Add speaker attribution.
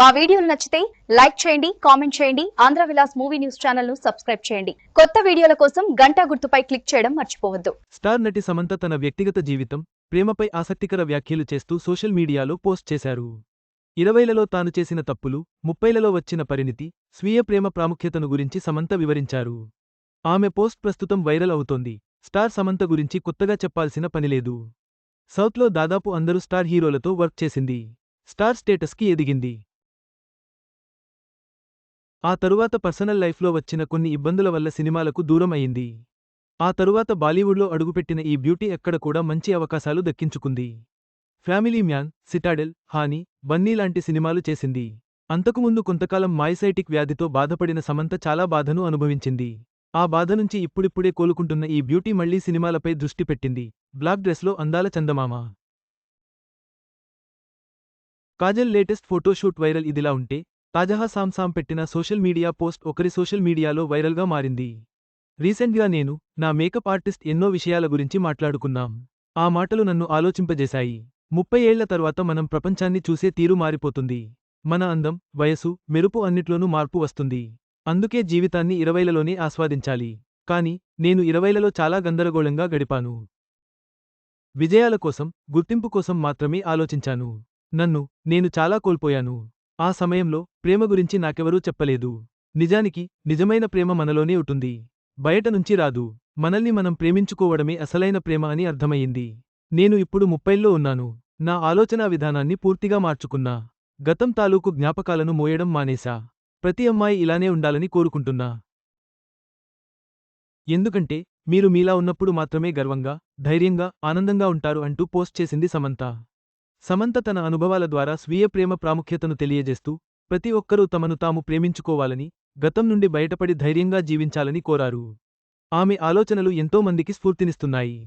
Speaker 1: మా వీడియోలు నచ్చితే లైక్ చేయండి కామెంట్ చేయండి ఆంధ్ర విలాస్ మూవీ న్యూస్ ఛానల్ను సబ్స్క్రైబ్ చేయండి. కొత్త వీడియోల కోసం గంటా గుర్తుపై క్లిక్ చేయడం మర్చిపోవద్దు.
Speaker 2: స్టార్ నటి సమంత తన వ్యక్తిగత జీవితం ప్రేమపై ఆసక్తికర వ్యాఖ్యలు చేస్తూ సోషల్ మీడియాలో పోస్ట్ చేశారు. ఇరవైలలో తాను చేసిన తప్పులు ముప్పైలలో వచ్చిన పరిణితి స్వీయ ప్రేమ ప్రాముఖ్యతను గురించి సమంత వివరించారు. ఆమె పోస్ట్ ప్రస్తుతం వైరల్ అవుతోంది. స్టార్ సమంత గురించి కొత్తగా చెప్పాల్సిన పనిలేదు సౌత్లో దాదాపు అందరూ స్టార్ హీరోలతో వర్క్ చేసింది. స్టార్ స్టేటస్కి ఎదిగింది. ఆ తరువాత పర్సనల్ లైఫ్లో వచ్చిన కొన్ని ఇబ్బందుల వల్ల సినిమాలకు దూరం అయింది. ఆ తరువాత బాలీవుడ్లో అడుగుపెట్టిన ఈ బ్యూటీ ఎక్కడ కూడా మంచి అవకాశాలు దక్కించుకుంది. ఫ్యామిలీ మ్యాన్ సిటాడెల్ హాని బన్నీ లాంటి సినిమాలు చేసింది. అంతకుముందు కొంతకాలం మాయిసైటిక్ వ్యాధితో బాధపడిన సమంత చాలా బాధను అనుభవించింది. ఆ బాధ నుంచి ఇప్పుడిప్పుడే కోలుకుంటున్న ఈ బ్యూటీ మళ్ళీ సినిమాలపై దృష్టి పెట్టింది. బ్లాక్ డ్రెస్లో అందాల చందమామ. కాజల్ లేటెస్ట్ ఫోటోషూట్ వైరల్ ఇదిలా ఉంటే తాజాగా సామ్సామ్ పెట్టిన సోషల్ మీడియా పోస్ట్ ఒకరి సోషల్ మీడియాలో వైరల్గా మారింది. రీసెంట్గా నేను నా మేకప్ ఆర్టిస్ట్ ఎన్నో విషయాల గురించి మాట్లాడుకున్నాం. ఆ మాటలు నన్ను ఆలోచింపజేశాయి. ముప్పై ఏళ్ళ తర్వాత మనం ప్రపంచాన్ని చూసే తీరు మారిపోతుంది. మన అందం వయసు మెరుపు అన్నిట్లోనూ మార్పు వస్తుంది. అందుకే జీవితాన్ని ఇరవైలలోనే ఆస్వాదించాలి. కాని నేను ఇరవైలలో చాలా గందరగోళంగా గడిపాను. విజయాల కోసం గుర్తింపు కోసం మాత్రమే ఆలోచించాను. నన్ను నేను చాలా కోల్పోయాను. ఆ సమయంలో ప్రేమ గురించి నాకెవరూ చెప్పలేదు. నిజానికి నిజమైన ప్రేమ మనలోనే ఉంటుంది. బయట నుంచి రాదు. మనల్ని మనం ప్రేమించుకోవడమే అసలైన ప్రేమ అని అర్థమయ్యింది. నేను ఇప్పుడు ముప్పైల్లో ఉన్నాను. నా ఆలోచనా విధానాన్ని పూర్తిగా మార్చుకున్నా. గతం తాలూకు జ్ఞాపకాలను మోయడం మానేశా. ప్రతి అమ్మాయి ఇలానే ఉండాలని కోరుకుంటున్నా. ఎందుకంటే మీరు మీలా ఉన్నప్పుడు మాత్రమే గర్వంగా ధైర్యంగా ఆనందంగా ఉంటారు అంటూ పోస్ట్ చేసింది సమంత. సమంత తన అనుభవాల ద్వారా స్వీయ ప్రేమ ప్రాముఖ్యతను తెలియజేస్తూ ప్రతి ఒక్కరూ తమను తాము ప్రేమించుకోవాలని గతం నుండి బయటపడి ధైర్యంగా జీవించాలని కోరారు. ఆమె ఆలోచనలు ఎంతోమందికి స్ఫూర్తినిస్తున్నాయి.